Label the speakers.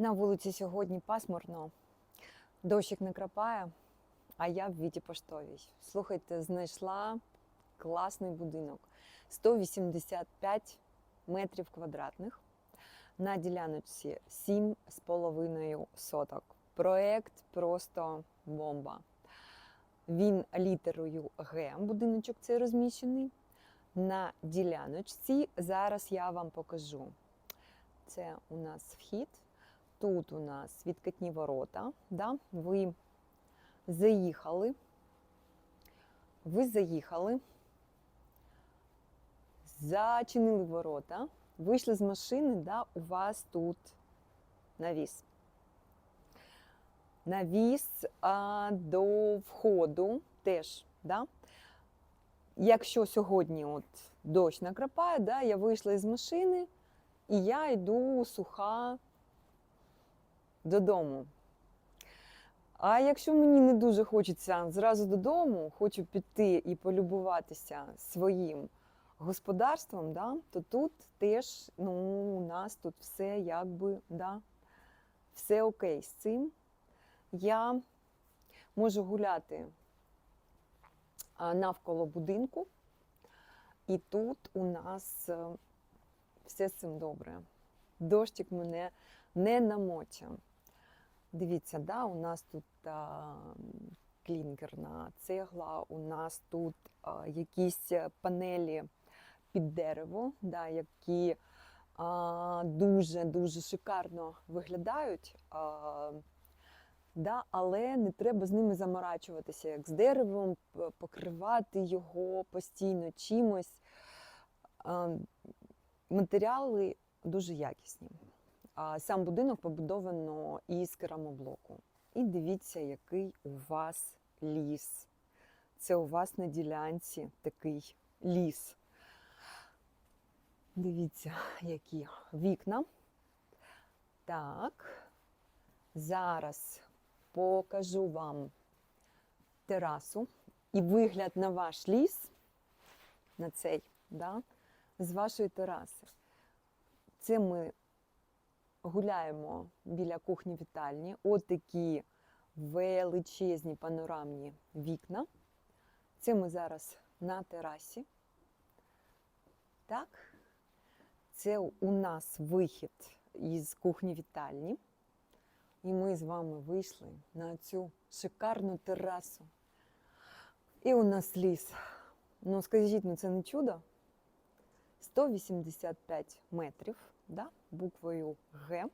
Speaker 1: На вулиці сьогодні пасмурно, дощик не крапає, а я в Віті Поштовій. Слухайте, знайшла класний будинок. 185 метрів квадратних. На діляночці 7,5 соток. Проект просто бомба. Він літерою Г, будиночок цей розміщений. На діляночці зараз я вам покажу. Це у нас вхід. Тут у нас відкатні ворота. Да? Ви заїхали. Ви заїхали, зачинили ворота, вийшли з машини, да? у вас тут навіс. Навіс а, до входу теж. Да? Якщо сьогодні от дощ накрапає, да, я вийшла із машини і я йду суха додому. А якщо мені не дуже хочеться зразу додому, хочу піти і полюбуватися своїм господарством, да, то тут теж ну, у нас тут все якби да, все окей з цим. Я можу гуляти навколо будинку, і тут у нас е, все з цим добре. Дощик мене не намоче. Дивіться, да, у нас тут а, клінкерна цегла, у нас тут а, якісь панелі під дерево, да, які дуже-дуже шикарно виглядають. А, да, але не треба з ними заморачуватися, як з деревом, покривати його постійно чимось. Матеріали дуже якісні. Сам будинок побудовано із керамоблоку. І дивіться, який у вас ліс. Це у вас на ділянці такий ліс. Дивіться, які вікна. Так, зараз покажу вам терасу і вигляд на ваш ліс, на цей, да, з вашої тераси. Це ми гуляємо біля кухні вітальні. От такі величезні панорамні вікна. Це ми зараз на терасі. Так, це у нас вихід із кухні вітальні. І ми з вами вийшли на цю шикарну терасу. І у нас ліс. Ну, скажіть, ну це не чудо? 185 метрів, да, буквою Г.